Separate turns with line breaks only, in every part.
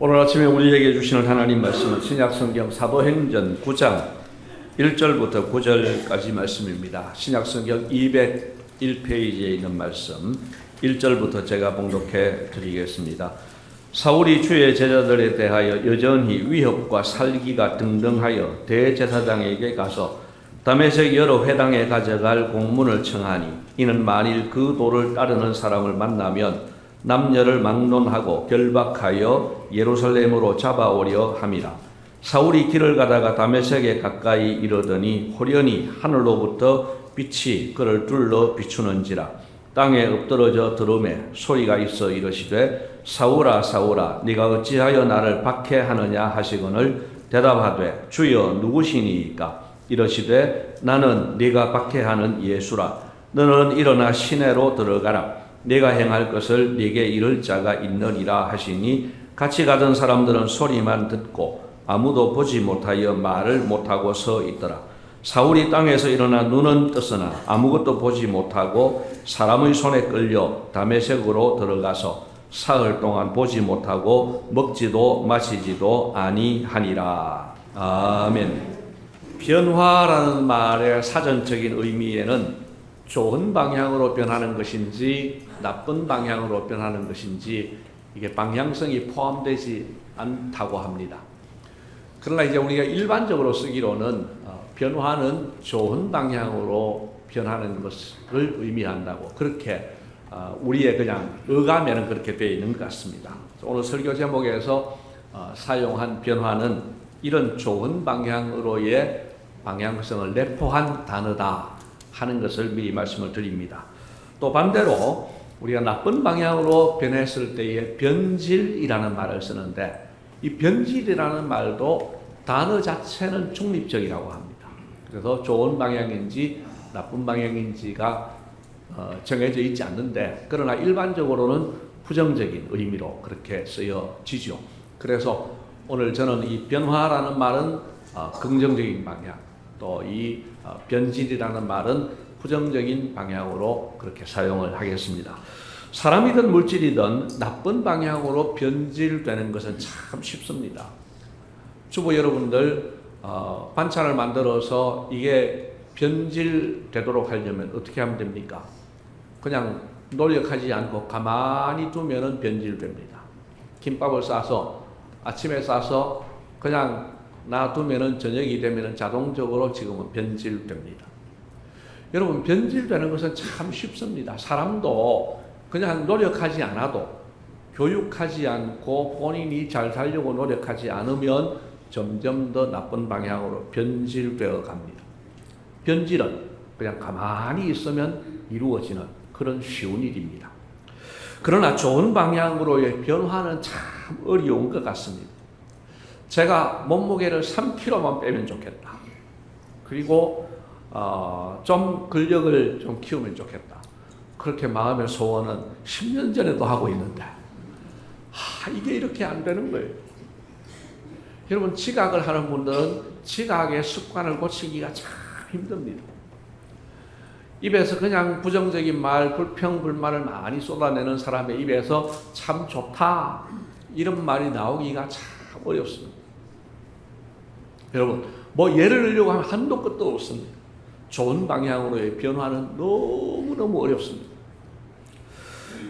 오늘 아침에 우리에게 주시는 하나님 말씀은 신약성경 사도행전 9장 1절부터 9절까지 말씀입니다. 신약성경 201페이지에 있는 말씀 1절부터 제가 봉독해 드리겠습니다. 사울이 주의 제자들에 대하여 여전히 위협과 살기가 등등하여 대제사장에게 가서 다메섹 여러 회당에 가져갈 공문을 청하니 이는 만일 그 도를 따르는 사람을 만나면 남녀를 막론하고 결박하여 예루살렘으로 잡아오려 함이라. 사울이 길을 가다가 다메섹에 가까이 이르더니 호련히 하늘로부터 빛이 그를 둘러 비추는지라. 땅에 엎드러져 들음에 소리가 있어 이르시되 사울아 사울아 네가 어찌하여 나를 박해하느냐 하시거늘 대답하되 주여 누구시니이까 이르시되 나는 네가 박해하는 예수라 너는 일어나 시내로 들어가라 네가 행할 것을 네게 이를 자가 있느니라 하시니 같이 가던 사람들은 소리만 듣고 아무도 보지 못하여 말을 못하고 서 있더라. 사울이 땅에서 일어나 눈은 떴으나 아무것도 보지 못하고 사람의 손에 끌려 다메섹으로 들어가서 사흘 동안 보지 못하고 먹지도 마시지도 아니하니라. 아멘. 변화라는 말의 사전적인 의미에는 좋은 방향으로 변하는 것인지 나쁜 방향으로 변하는 것인지 이게 방향성이 포함되지 않다고 합니다. 그러나 이제 우리가 일반적으로 쓰기로는 어, 변화는 좋은 방향으로 변하는 것을 의미한다고 그렇게 어, 우리의 그냥 의감에는 그렇게 되어 있는 것 같습니다. 오늘 설교 제목에서 어, 사용한 변화는 이런 좋은 방향으로의 방향성을 내포한 단어다 하는 것을 미리 말씀을 드립니다. 또 반대로 우리가 나쁜 방향으로 변했을 때에 변질이라는 말을 쓰는데 이 변질이라는 말도 단어 자체는 중립적이라고 합니다. 그래서 좋은 방향인지 나쁜 방향인지가 어, 정해져 있지 않는데 그러나 일반적으로는 부정적인 의미로 그렇게 쓰여지죠. 그래서 오늘 저는 이 변화라는 말은 어, 긍정적인 방향, 또이 어, 변질이라는 말은 부정적인 방향으로 그렇게 사용을 하겠습니다. 사람이든 물질이든 나쁜 방향으로 변질되는 것은 참 쉽습니다. 주부 여러분들 어, 반찬을 만들어서 이게 변질되도록 하려면 어떻게 하면 됩니까? 그냥 노력하지 않고 가만히 두면은 변질됩니다. 김밥을 싸서 아침에 싸서 그냥 놔두면은 저녁이 되면은 자동적으로 지금은 변질됩니다. 여러분 변질되는 것은 참 쉽습니다. 사람도 그냥 노력하지 않아도 교육하지 않고 본인이 잘 살려고 노력하지 않으면 점점 더 나쁜 방향으로 변질되어 갑니다. 변질은 그냥 가만히 있으면 이루어지는 그런 쉬운 일입니다. 그러나 좋은 방향으로의 변화는 참 어려운 것 같습니다. 제가 몸무게를 3kg만 빼면 좋겠다. 그리고 어, 좀 근력을 좀 키우면 좋겠다. 그렇게 마음의 소원은 10년 전에도 하고 있는데 하, 이게 이렇게 안 되는 거예요. 여러분 지각을 하는 분들은 지각의 습관을 고치기가 참 힘듭니다. 입에서 그냥 부정적인 말, 불평, 불만을 많이 쏟아내는 사람의 입에서 참 좋다 이런 말이 나오기가 참 어렵습니다. 여러분 뭐 예를 들려고 하면 한도 끝도 없습니다. 좋은 방향으로의 변화는 너무너무 어렵습니다.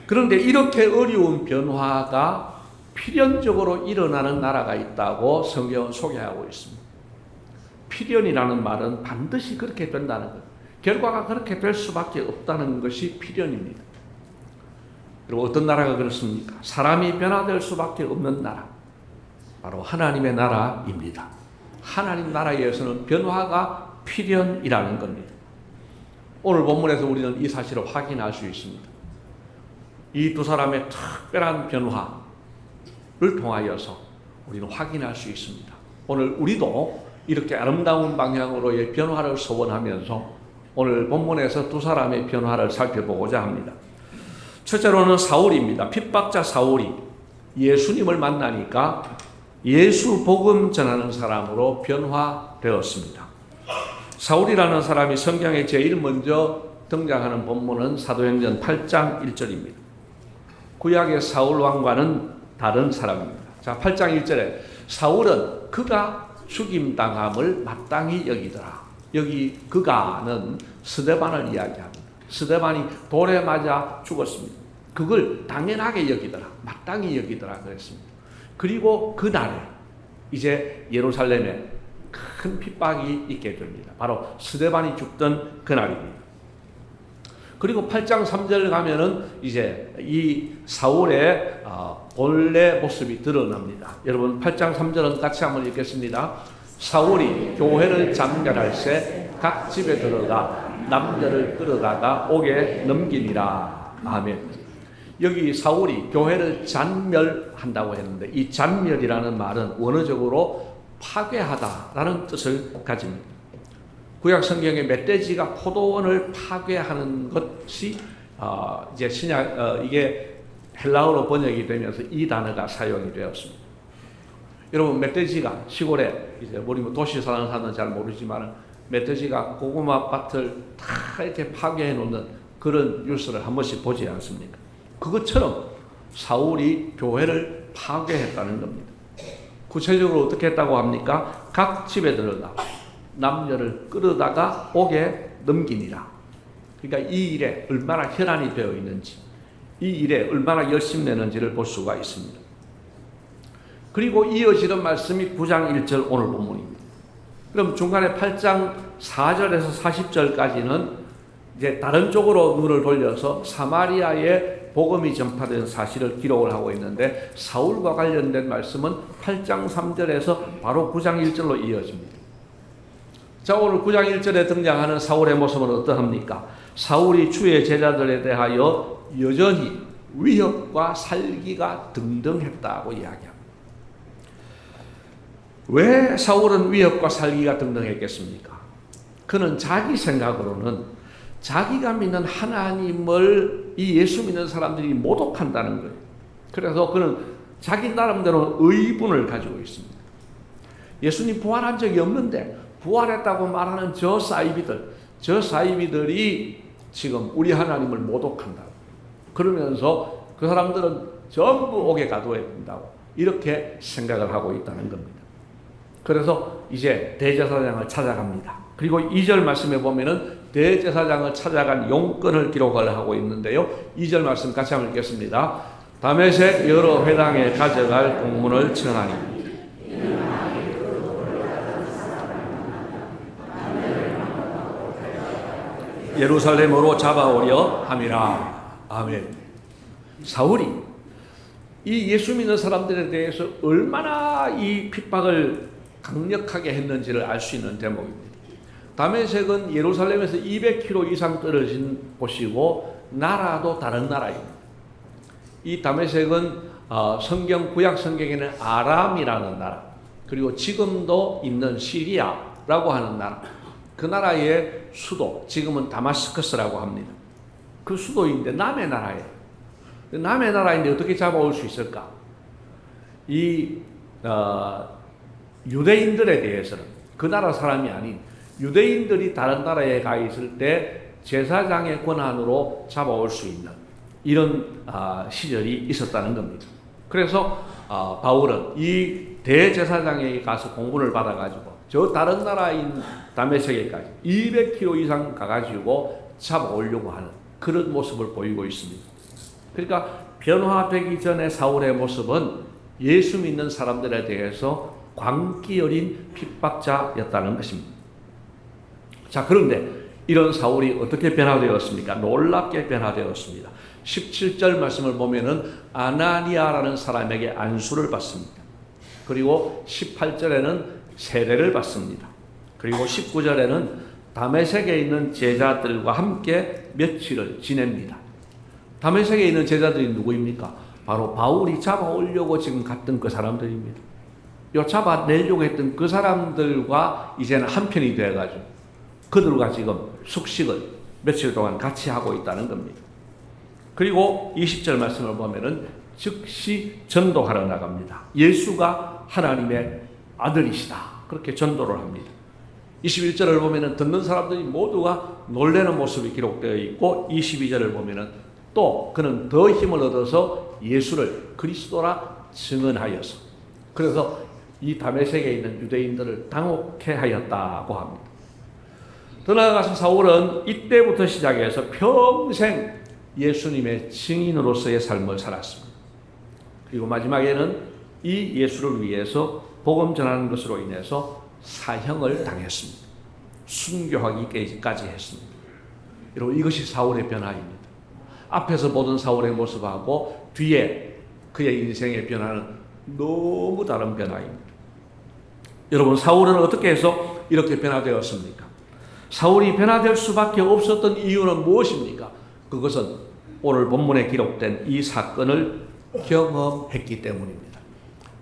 그런데 이렇게 어려운 변화가 필연적으로 일어나는 나라가 있다고 성경은 소개하고 있습니다. 필연이라는 말은 반드시 그렇게 된다는 것. 결과가 그렇게 될 수밖에 없다는 것이 필연입니다. 그리고 어떤 나라가 그렇습니까? 사람이 변화될 수밖에 없는 나라. 바로 하나님의 나라입니다. 하나님 나라에서는 변화가 필연이라는 겁니다. 오늘 본문에서 우리는 이 사실을 확인할 수 있습니다. 이 두 사람의 특별한 변화를 통하여서 우리는 확인할 수 있습니다. 오늘 우리도 이렇게 아름다운 방향으로의 변화를 소원하면서 오늘 본문에서 두 사람의 변화를 살펴보고자 합니다. 첫째로는 사울입니다. 핍박자 사울이 예수님을 만나니까 예수 복음 전하는 사람으로 변화되었습니다. 사울이라는 사람이 성경에 제일 먼저 등장하는 본문은 사도행전 8장 1절입니다. 구약의 사울 왕과는 다른 사람입니다. 자, 8장 1절에 사울은 그가 죽임 당함을 마땅히 여기더라. 여기 그가는 스데반을 이야기합니다. 스데반이 돌에 맞아 죽었습니다. 그걸 당연하게 여기더라. 마땅히 여기더라 그랬습니다. 그리고 그날에 이제 예루살렘에 큰 핍박이 있게 됩니다. 바로 스데반이 죽던 그날입니다. 그리고 8장 3절 가면은 이제 이 사울의 어, 본래 모습이 드러납니다. 여러분 8장 3절은 같이 한번 읽겠습니다. 사울이 교회를 장렬할 새 각 집에 들어가 남녀를 끌어다가 옥에 넘기니라. 아멘. 여기 사울이 교회를 잔멸한다고 했는데 이 잔멸이라는 말은 원어적으로 파괴하다라는 뜻을 가집니다. 구약 성경에 멧돼지가 포도원을 파괴하는 것이 어, 이제 신약 어, 이게 헬라어로 번역이 되면서 이 단어가 사용이 되었습니다. 여러분 멧돼지가 시골에 이제 우리 뭐 도시 사는 사람은 잘 모르지만 멧돼지가 고구마 밭을 다 이렇게 파괴해 놓는 그런 뉴스를 한 번씩 보지 않습니까? 그것처럼 사울이 교회를 파괴했다는 겁니다. 구체적으로 어떻게 했다고 합니까? 각 집에 들어가 남녀를 끌어다가 옥에 넘기니라. 그러니까 이 일에 얼마나 혈안이 되어 있는지, 이 일에 얼마나 열심 내는지를 볼 수가 있습니다. 그리고 이어지는 말씀이 9장 1절 오늘 본문입니다. 그럼 중간에 8장 4절에서 40절까지는 이제 다른 쪽으로 눈을 돌려서 사마리아에 복음이 전파된 사실을 기록을 하고 있는데 사울과 관련된 말씀은 8장 3절에서 바로 9장 1절로 이어집니다. 자, 오늘 9장 1절에 등장하는 사울의 모습은 어떠합니까? 사울이 주의 제자들에 대하여 여전히 위협과 살기가 등등했다고 이야기합니다. 왜 사울은 위협과 살기가 등등했겠습니까? 그는 자기 생각으로는 자기가 믿는 하나님을 이 예수 믿는 사람들이 모독한다는 거예요. 그래서 그는 자기 나름대로 의분을 가지고 있습니다. 예수님 부활한 적이 없는데 부활했다고 말하는 저 사이비들, 저 사이비들이 지금 우리 하나님을 모독한다. 그러면서 그 사람들은 전부 옥에 가둬야 된다고 이렇게 생각을 하고 있다는 겁니다. 그래서 이제 대제사장을 찾아갑니다. 그리고 2절 말씀에 보면은 대제사장을 찾아간 용건을 기록을 하고 있는데요. 2절 말씀 같이 한번 읽겠습니다. 다메섹 여러 회당에 가져갈 공문을 청하니 예루살렘으로 잡아오려 함이라. 아멘. 사울이 이 예수 믿는 사람들에 대해서 얼마나 이 핍박을 강력하게 했는지를 알 수 있는 대목입니다. 다메섹은 예루살렘에서 200km 이상 떨어진 곳이고 나라도 다른 나라입니다. 이 다메섹은 어, 성경 구약 성경에는 아람이라는 나라 그리고 지금도 있는 시리아라고 하는 나라 그 나라의 수도 지금은 다마스커스라고 합니다. 그 수도인데 남의 나라예요. 남의 나라인데 어떻게 잡아올 수 있을까? 이 어, 유대인들에 대해서는 그 나라 사람이 아닌 유대인들이 다른 나라에 가 있을 때 제사장의 권한으로 잡아올 수 있는 이런 아, 시절이 있었다는 겁니다. 그래서 아, 바울은 이 대제사장에게 가서 공문을 받아가지고 저 다른 나라인 다메섹에까지 200km 이상 가가지고 잡아오려고 하는 그런 모습을 보이고 있습니다. 그러니까 변화되기 전에 사울의 모습은 예수 믿는 사람들에 대해서 광기 어린 핍박자였다는 것입니다. 자, 그런데 이런 사울이 어떻게 변화되었습니까? 놀랍게 변화되었습니다. 17절 말씀을 보면은 아나니아라는 사람에게 안수를 받습니다. 그리고 18절에는 세례를 받습니다. 그리고 19절에는 다메섹에 있는 제자들과 함께 며칠을 지냅니다. 다메섹에 있는 제자들이 누구입니까? 바로 바울이 잡아오려고 지금 갔던 그 사람들입니다. 요 잡아내려고 했던 그 사람들과 이제는 한편이 돼가지고 그들과 지금 숙식을 며칠 동안 같이 하고 있다는 겁니다. 그리고 20절 말씀을 보면은 즉시 전도하러 나갑니다. 예수가 하나님의 아들이시다. 그렇게 전도를 합니다. 21절을 보면은 듣는 사람들이 모두가 놀라는 모습이 기록되어 있고 22절을 보면은 또 그는 더 힘을 얻어서 예수를 그리스도라 증언하여서 그래서 이 다메섹에 있는 유대인들을 당혹해 하였다고 합니다. 더 나아가서 사울은 이때부터 시작해서 평생 예수님의 증인으로서의 삶을 살았습니다. 그리고 마지막에는 이 예수를 위해서 복음 전하는 것으로 인해서 사형을 당했습니다. 순교하기까지 했습니다. 여러분 이것이 사울의 변화입니다. 앞에서 보던 사울의 모습하고 뒤에 그의 인생의 변화는 너무 다른 변화입니다. 여러분 사울은 어떻게 해서 이렇게 변화되었습니까? 사울이 변화될 수밖에 없었던 이유는 무엇입니까? 그것은 오늘 본문에 기록된 이 사건을 경험했기 때문입니다.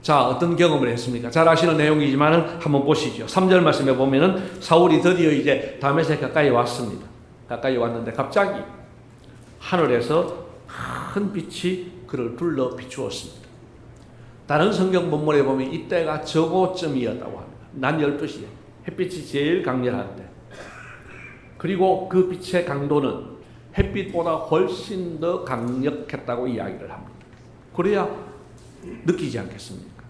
자, 어떤 경험을 했습니까? 잘 아시는 내용이지만 한번 보시죠. 3절 말씀에 보면은 사울이 드디어 이제 다메섹 가까이 왔습니다. 가까이 왔는데 갑자기 하늘에서 큰 빛이 그를 둘러 비추었습니다. 다른 성경 본문에 보면 이때가 저고쯤이었다고 합니다. 난 12시에 햇빛이 제일 강렬할 때. 그리고 그 빛의 강도는 햇빛보다 훨씬 더 강력했다고 이야기를 합니다. 그래야 느끼지 않겠습니까?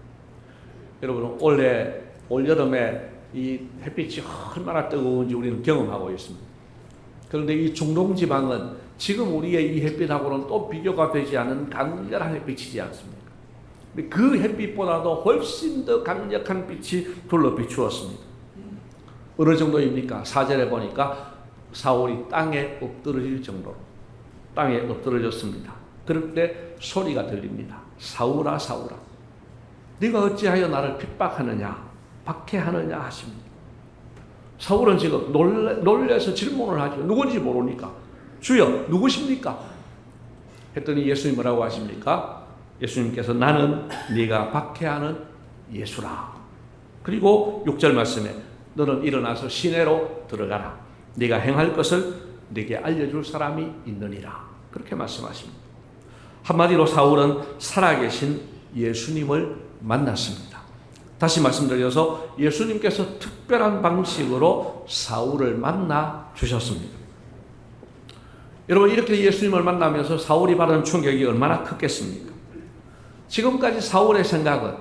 여러분 올해 올 여름에 이 햇빛이 얼마나 뜨거운지 우리는 경험하고 있습니다. 그런데 이 중동 지방은 지금 우리의 이 햇빛하고는 또 비교가 되지 않은 강렬한 햇빛이지 않습니까? 그 햇빛보다도 훨씬 더 강력한 빛이 둘러 비추었습니다. 어느 정도입니까? 사절에 보니까 사울이 땅에 엎드러질 정도로 땅에 엎드러졌습니다. 그럴 때 소리가 들립니다. 사울아 사울아 네가 어찌하여 나를 핍박하느냐 박해하느냐 하십니다. 사울은 지금 놀래, 놀래서 질문을 하죠. 누군지 모르니까 주여 누구십니까? 했더니 예수님 뭐라고 하십니까? 예수님께서 나는 네가 박해하는 예수라. 그리고 6절 말씀에 너는 일어나서 시내로 들어가라. 네가 행할 것을 네게 알려줄 사람이 있느니라. 그렇게 말씀하십니다. 한마디로 사울은 살아계신 예수님을 만났습니다. 다시 말씀드려서 예수님께서 특별한 방식으로 사울을 만나 주셨습니다. 여러분 이렇게 예수님을 만나면서 사울이 받은 충격이 얼마나 컸겠습니까? 지금까지 사울의 생각은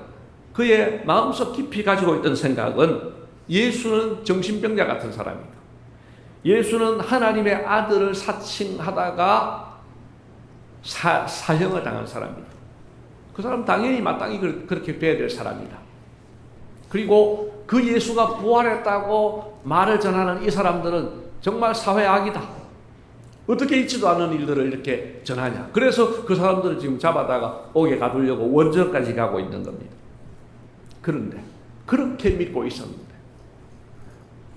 그의 마음속 깊이 가지고 있던 생각은 예수는 정신병자 같은 사람이다. 예수는 하나님의 아들을 사칭하다가 사, 사형을 당한 사람이다. 그 사람 당연히 마땅히 그렇게 뵈야 될 사람이다. 그리고 그 예수가 부활했다고 말을 전하는 이 사람들은 정말 사회 악이다. 어떻게 있지도 않은 일들을 이렇게 전하냐. 그래서 그 사람들을 지금 잡아다가 옥에 가두려고 원전까지 가고 있는 겁니다. 그런데 그렇게 믿고 있었는데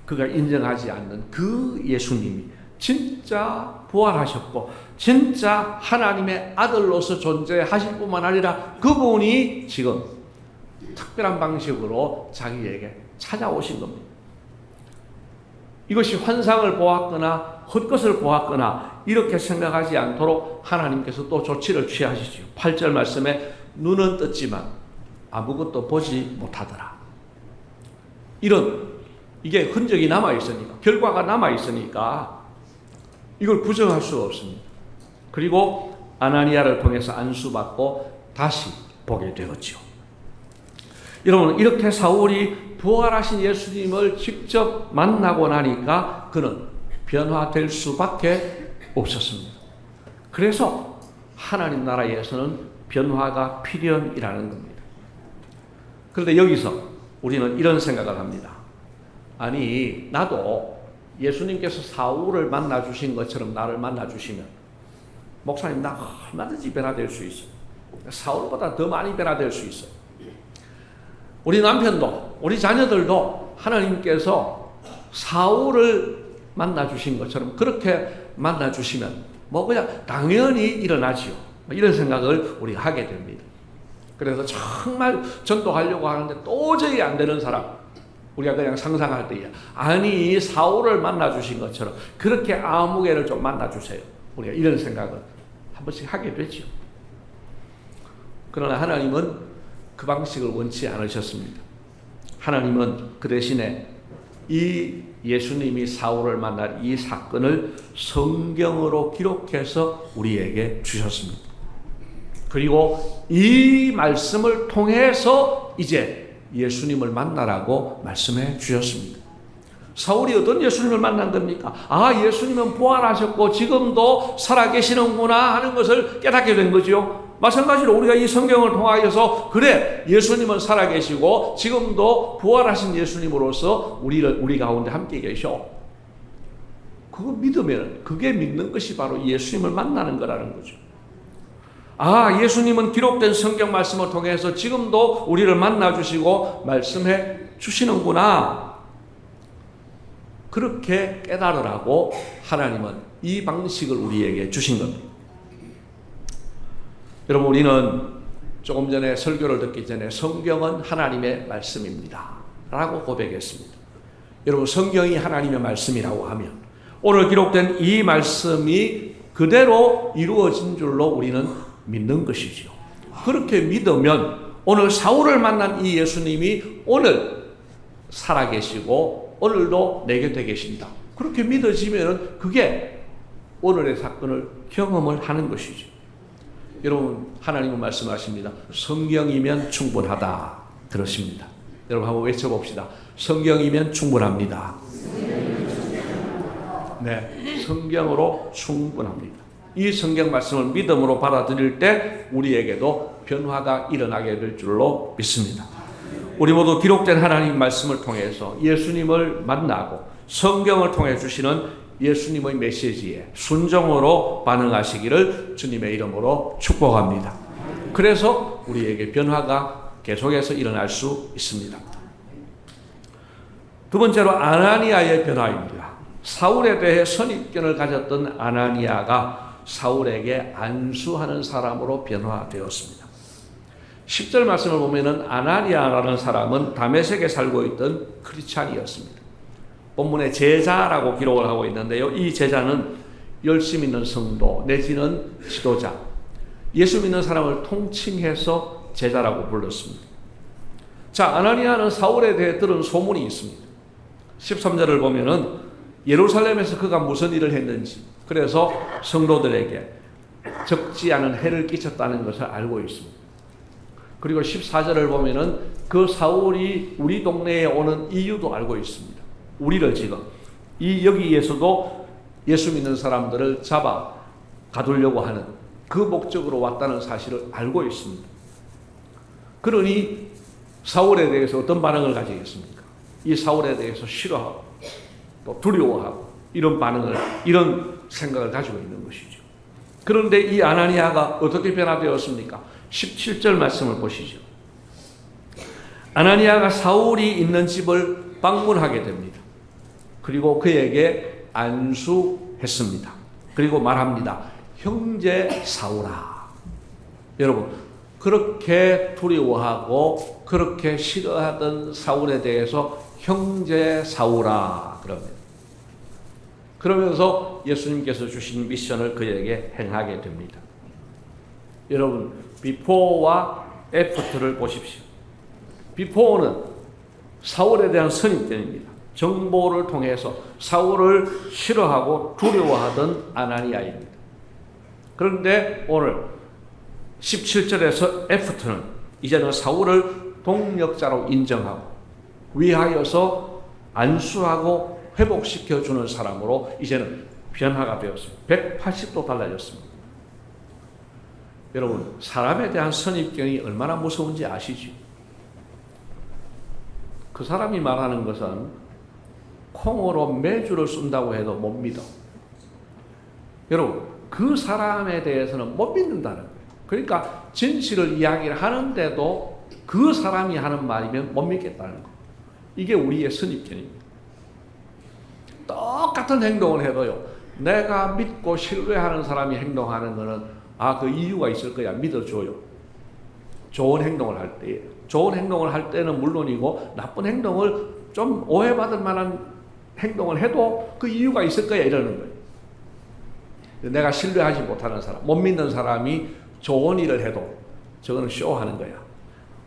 그가 인정하지 않는 그 예수님이 진짜 부활하셨고 진짜 하나님의 아들로서 존재하실 뿐만 아니라 그분이 지금 특별한 방식으로 자기에게 찾아오신 겁니다. 이것이 환상을 보았거나 헛것을 보았거나 이렇게 생각하지 않도록 하나님께서 또 조치를 취하시죠. 8절 말씀에 눈은 떴지만 아무것도 보지 못하더라. 이런 이게 흔적이 남아 있으니까 결과가 남아 있으니까 이걸 부정할 수 없습니다. 그리고 아나니아를 통해서 안수받고 다시 보게 되었죠. 여러분 이렇게 사울이 부활하신 예수님을 직접 만나고 나니까 그는 변화될 수밖에 없었습니다. 그래서 하나님 나라에서는 변화가 필연이라는 겁니다. 그런데 여기서 우리는 이런 생각을 합니다. 아니 나도 예수님께서 사울을 만나 주신 것처럼 나를 만나 주시면 목사님 나 얼마든지 변화될 수 있어. 사울보다 더 많이 변화될 수 있어. 우리 남편도 우리 자녀들도 하나님께서 사울을 만나 주신 것처럼 그렇게 만나 주시면 뭐 그냥 당연히 일어나지요. 뭐 이런 생각을 우리 하게 됩니다. 그래서 정말 전도하려고 하는데 도저히 안 되는 사람 우리가 그냥 상상할 때에 아니 사울을 만나 주신 것처럼 그렇게 아무개를 좀 만나 주세요. 우리가 이런 생각을 한 번씩 하게 되죠. 그러나 하나님은 그 방식을 원치 않으셨습니다. 하나님은 그 대신에 이 예수님이 사울을 만날 이 사건을 성경으로 기록해서 우리에게 주셨습니다. 그리고 이 말씀을 통해서 이제 예수님을 만나라고 말씀해 주셨습니다. 사울이 어떤 예수님을 만난 겁니까? 아, 예수님은 부활하셨고 지금도 살아계시는구나 하는 것을 깨닫게 된 거죠. 마찬가지로 우리가 이 성경을 통하여서 그래 예수님은 살아계시고 지금도 부활하신 예수님으로서 우리를 우리 가운데 함께 계셔. 그거 믿으면 그게 믿는 것이 바로 예수님을 만나는 거라는 거죠. 아, 예수님은 기록된 성경 말씀을 통해서 지금도 우리를 만나 주시고 말씀해 주시는구나. 그렇게 깨달으라고 하나님은 이 방식을 우리에게 주신 겁니다. 여러분, 우리는 조금 전에 설교를 듣기 전에 성경은 하나님의 말씀입니다. 라고 고백했습니다. 여러분, 성경이 하나님의 말씀이라고 하면 오늘 기록된 이 말씀이 그대로 이루어진 줄로 우리는 믿는 것이죠. 그렇게 믿으면 오늘 사울을 만난 이 예수님이 오늘 살아계시고 오늘도 내 곁에 계신다. 그렇게 믿어지면 그게 오늘의 사건을 경험을 하는 것이죠. 여러분 하나님은 말씀하십니다. 성경이면 충분하다. 들으십니다. 여러분 한번 외쳐봅시다. 성경이면 충분합니다. 네, 성경으로 충분합니다. 이 성경 말씀을 믿음으로 받아들일 때 우리에게도 변화가 일어나게 될 줄로 믿습니다. 우리 모두 기록된 하나님 말씀을 통해서 예수님을 만나고 성경을 통해 주시는 예수님의 메시지에 순종으로 반응하시기를 주님의 이름으로 축복합니다. 그래서 우리에게 변화가 계속해서 일어날 수 있습니다. 두 번째로 아나니아의 변화입니다. 사울에 대해 선입견을 가졌던 아나니아가 사울에게 안수하는 사람으로 변화되었습니다. 10절 말씀을 보면은 아나니아라는 사람은 다메섹에 살고 있던 크리스찬이었습니다. 본문에 제자라고 기록을 하고 있는데요. 이 제자는 열심 있는 성도 내지는 지도자, 예수 믿는 사람을 통칭해서 제자라고 불렀습니다. 자, 아나니아는 사울에 대해 들은 소문이 있습니다. 13절을 보면은 예루살렘에서 그가 무슨 일을 했는지, 그래서 성도들에게 적지 않은 해를 끼쳤다는 것을 알고 있습니다. 그리고 14절을 보면은 그 사울이 우리 동네에 오는 이유도 알고 있습니다. 우리를 지금 이 여기에서도 예수 믿는 사람들을 잡아 가두려고 하는 그 목적으로 왔다는 사실을 알고 있습니다. 그러니 사울에 대해서 어떤 반응을 가지겠습니까? 이 사울에 대해서 싫어하고 또 두려워하고 이런 반응을 이런 생각을 가지고 있는 것이죠. 그런데 이 아나니아가 어떻게 변화되었습니까? 17절 말씀을 보시죠. 아나니아가 사울이 있는 집을 방문하게 됩니다. 그리고 그에게 안수했습니다. 그리고 말합니다. 형제 사울아. 여러분, 그렇게 두려워하고 그렇게 싫어하던 사울에 대해서 형제 사울아 그럽니다. 그러면서 예수님께서 주신 미션을 그에게 행하게 됩니다. 여러분, 비포와 애프터를 보십시오. 비포는 사울에 대한 선입견입니다. 정보를 통해서 사울을 싫어하고 두려워하던 아나니아입니다. 그런데 오늘 17절에서 애프터는 이제는 사울을 동력자로 인정하고 위하여서 안수하고 회복시켜 주는 사람으로 이제는 변화가 되었습니다. 180도 달라졌습니다. 여러분, 사람에 대한 선입견이 얼마나 무서운지 아시죠? 그 사람이 말하는 것은 콩으로 매주를 쓴다고 해도 못 믿어. 여러분, 그 사람에 대해서는 못 믿는다는 거예요. 그러니까 진실을 이야기를 하는데도 그 사람이 하는 말이면 못 믿겠다는 거. 이게 우리의 선입견입니다. 똑같은 행동을 해도요. 내가 믿고 신뢰하는 사람이 행동하는 것은 아, 그 이유가 있을 거야. 믿어줘요. 좋은 행동을 할 때. 좋은 행동을 할 때는 물론이고 나쁜 행동을 좀 오해받을 만한 행동을 해도 그 이유가 있을 거야. 이러는 거예요. 내가 신뢰하지 못하는 사람, 못 믿는 사람이 좋은 일을 해도 저거는 쇼하는 거야.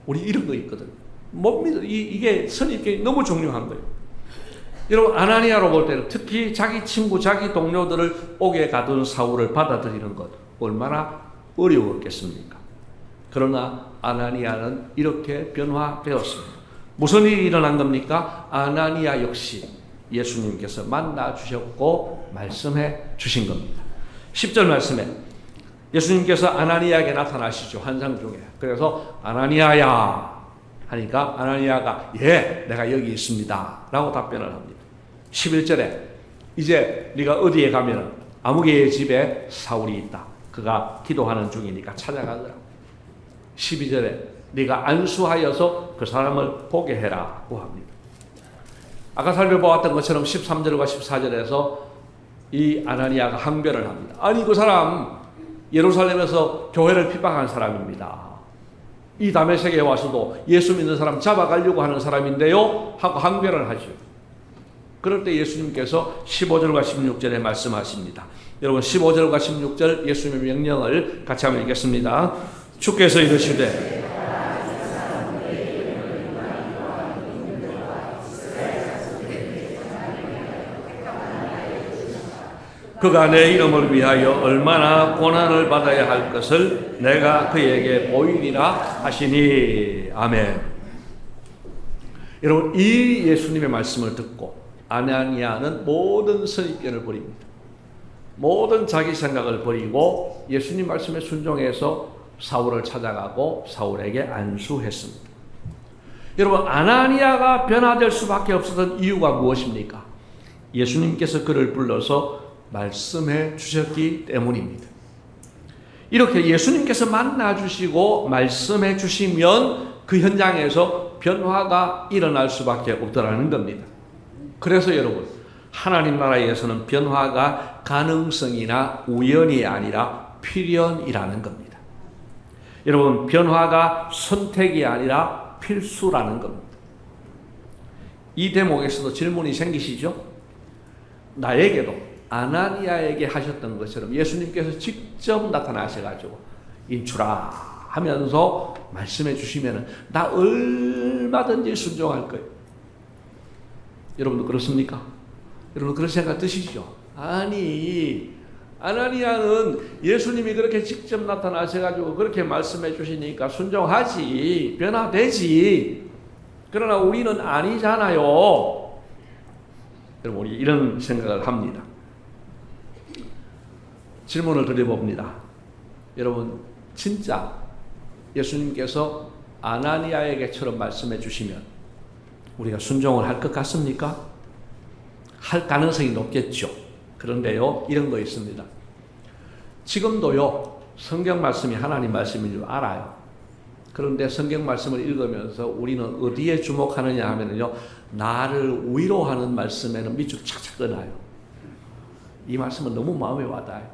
우리 이런 거 있거든. 못 믿어. 이, 이게 선입견이 너무 중요한 거예요. 여러분, 아나니아로 볼 때는 특히 자기 친구, 자기 동료들을 옥에 가둔 사울을 받아들이는 것 얼마나 어려웠겠습니까? 그러나 아나니아는 이렇게 변화되었습니다. 무슨 일이 일어난 겁니까? 아나니아 역시 예수님께서 만나 주셨고 말씀해 주신 겁니다. 10절 말씀에 예수님께서 아나니아에게 나타나시죠. 환상 중에. 그래서 아나니아야 하니까 아나니아가 예, 내가 여기 있습니다. 라고 답변을 합니다. 11절에 이제 네가 어디에 가면 아무개의 집에 사울이 있다. 그가 기도하는 중이니까 찾아가더라. 12절에 네가 안수하여서 그 사람을 보게 해라고 합니다. 아까 살펴보았던 것처럼 13절과 14절에서 이 아나니아가 항변을 합니다. 아니 그 사람 예루살렘에서 교회를 핍박한 사람입니다. 이 다메섹에 와서도 예수 믿는 사람 잡아가려고 하는 사람인데요 하고 항변을 하죠. 그럴 때 예수님께서 15절과 16절에 말씀하십니다. 여러분 15절과 16절 예수님의 명령을 같이 한번 읽겠습니다. 주께서 이르시되 그가 내 이름을 위하여 얼마나 고난을 받아야 할 것을 내가 그에게 보이리라 하시니 아멘. 여러분 이 예수님의 말씀을 듣고 아나니아는 모든 선입견을 버립니다. 모든 자기 생각을 버리고 예수님 말씀에 순종해서 사울을 찾아가고 사울에게 안수했습니다. 여러분 아나니아가 변화될 수밖에 없었던 이유가 무엇입니까? 예수님께서 그를 불러서 말씀해 주셨기 때문입니다. 이렇게 예수님께서 만나 주시고 말씀해 주시면 그 현장에서 변화가 일어날 수밖에 없더라는 겁니다. 그래서 여러분, 하나님 나라에서는 변화가 가능성이나 우연이 아니라 필연이라는 겁니다. 여러분, 변화가 선택이 아니라 필수라는 겁니다. 이 대목에서도 질문이 생기시죠? 나에게도 아나니아에게 하셨던 것처럼 예수님께서 직접 나타나셔가지고 인출아 하면서 말씀해 주시면 나 얼마든지 순종할 거예요. 여러분도 그렇습니까? 여러분 그런 생각 드시죠? 아니 아나니아는 예수님이 그렇게 직접 나타나셔가지고 그렇게 말씀해 주시니까 순종하지 변화되지 그러나 우리는 아니잖아요. 여러분 우리 이런 생각을 합니다. 질문을 드려봅니다. 여러분, 진짜 예수님께서 아나니아에게처럼 말씀해 주시면 우리가 순종을 할 것 같습니까? 할 가능성이 높겠죠. 그런데요, 이런 거 있습니다. 지금도요, 성경 말씀이 하나님 말씀인 줄 알아요. 그런데 성경 말씀을 읽으면서 우리는 어디에 주목하느냐 하면요, 나를 위로하는 말씀에는 밑줄 착착 끊어요. 이 말씀은 너무 마음에 와닿아요.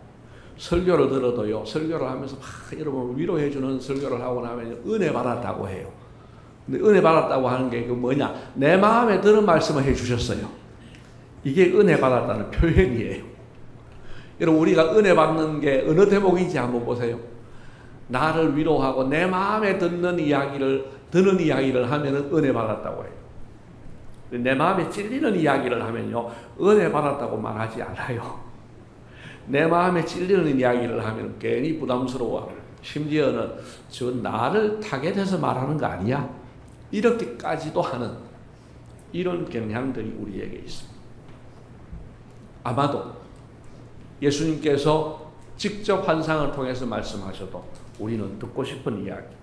설교를 들어도요, 설교를 하면서 막 여러분을 위로해주는 설교를 하고 나면 은혜 받았다고 해요. 은혜 받았다고 하는 게 그 뭐냐? 내 마음에 드는 말씀을 해 주셨어요. 이게 은혜 받았다는 표현이에요. 여러분, 우리가 은혜 받는 게 어느 대목인지 한번 보세요. 나를 위로하고 내 마음에 듣는 이야기를, 드는 이야기를 하면은 은혜 받았다고 해요. 내 마음에 찔리는 이야기를 하면요, 은혜 받았다고 말하지 않아요. 내 마음에 찔리는 이야기를 하면 괜히 부담스러워. 심지어는 저 나를 타겟해서 말하는 거 아니야? 이렇게까지도 하는 이런 경향들이 우리에게 있습니다. 아마도 예수님께서 직접 환상을 통해서 말씀하셔도 우리는 듣고 싶은 이야기,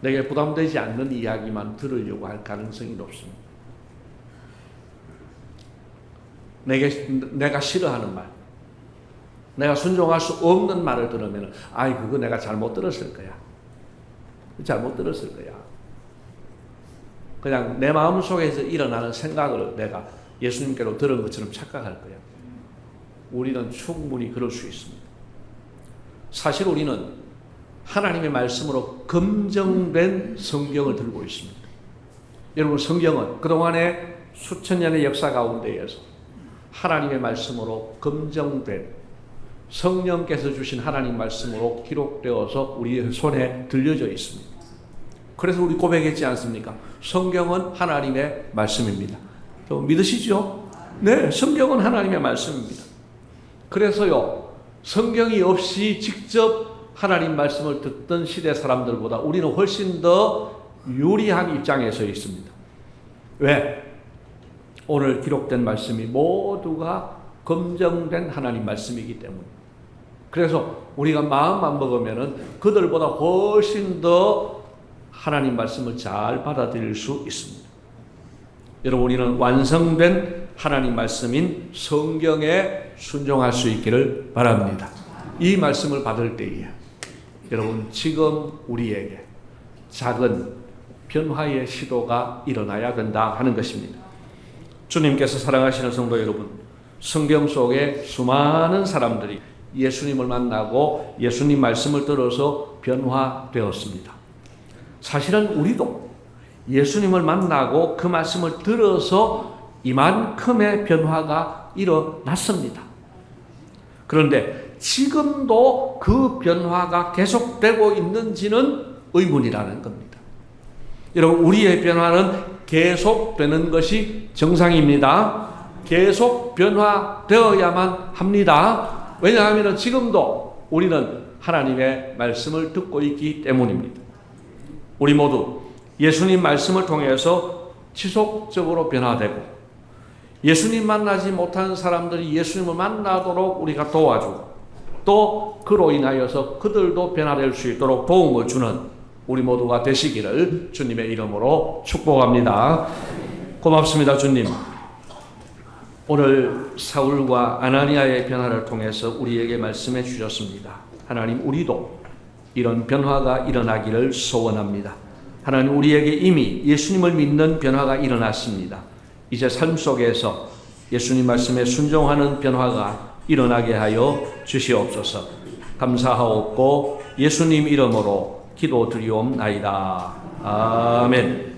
내게 부담되지 않는 이야기만 들으려고 할 가능성이 높습니다. 내게, 내가 싫어하는 말, 내가 순종할 수 없는 말을 들으면, 아이, 그거 내가 잘못 들었을 거야. 잘못 들었을 거야. 그냥 내 마음 속에서 일어나는 생각을 내가 예수님께로 들은 것처럼 착각할 거야. 우리는 충분히 그럴 수 있습니다. 사실 우리는 하나님의 말씀으로 검증된 성경을 들고 있습니다. 여러분, 성경은 그동안의 수천 년의 역사 가운데에서 하나님의 말씀으로 검증된 성령께서 주신 하나님 말씀으로 기록되어서 우리 손에 들려져 있습니다. 그래서 우리 고백했지 않습니까? 성경은 하나님의 말씀입니다. 믿으시죠? 네, 성경은 하나님의 말씀입니다. 그래서요, 성경이 없이 직접 하나님 말씀을 듣던 시대 사람들보다 우리는 훨씬 더 유리한 입장에 서 있습니다. 왜? 오늘 기록된 말씀이 모두가 검증된 하나님 말씀이기 때문에. 그래서 우리가 마음만 먹으면은 그들보다 훨씬 더 하나님 말씀을 잘 받아들일 수 있습니다. 여러분, 우리는 완성된 하나님 말씀인 성경에 순종할 수 있기를 바랍니다. 이 말씀을 받을 때에 여러분, 지금 우리에게 작은 변화의 시도가 일어나야 된다 하는 것입니다. 주님께서 사랑하시는 성도 여러분, 성경 속에 수많은 사람들이 예수님을 만나고 예수님 말씀을 들어서 변화되었습니다. 사실은 우리도 예수님을 만나고 그 말씀을 들어서 이만큼의 변화가 일어났습니다. 그런데 지금도 그 변화가 계속되고 있는지는 의문이라는 겁니다. 여러분, 우리의 변화는 계속되는 것이 정상입니다. 계속 변화되어야만 합니다. 왜냐하면 지금도 우리는 하나님의 말씀을 듣고 있기 때문입니다. 우리 모두 예수님 말씀을 통해서 지속적으로 변화되고 예수님 만나지 못한 사람들이 예수님을 만나도록 우리가 도와주고 또 그로 인하여서 그들도 변화될 수 있도록 도움을 주는 우리 모두가 되시기를 주님의 이름으로 축복합니다. 고맙습니다, 주님. 오늘 사울과 아나니아의 변화를 통해서 우리에게 말씀해 주셨습니다. 하나님, 우리도 이런 변화가 일어나기를 소원합니다. 하나님, 우리에게 이미 예수님을 믿는 변화가 일어났습니다. 이제 삶 속에서 예수님 말씀에 순종하는 변화가 일어나게 하여 주시옵소서. 감사하옵고 예수님 이름으로 기도드리옵나이다. 아멘.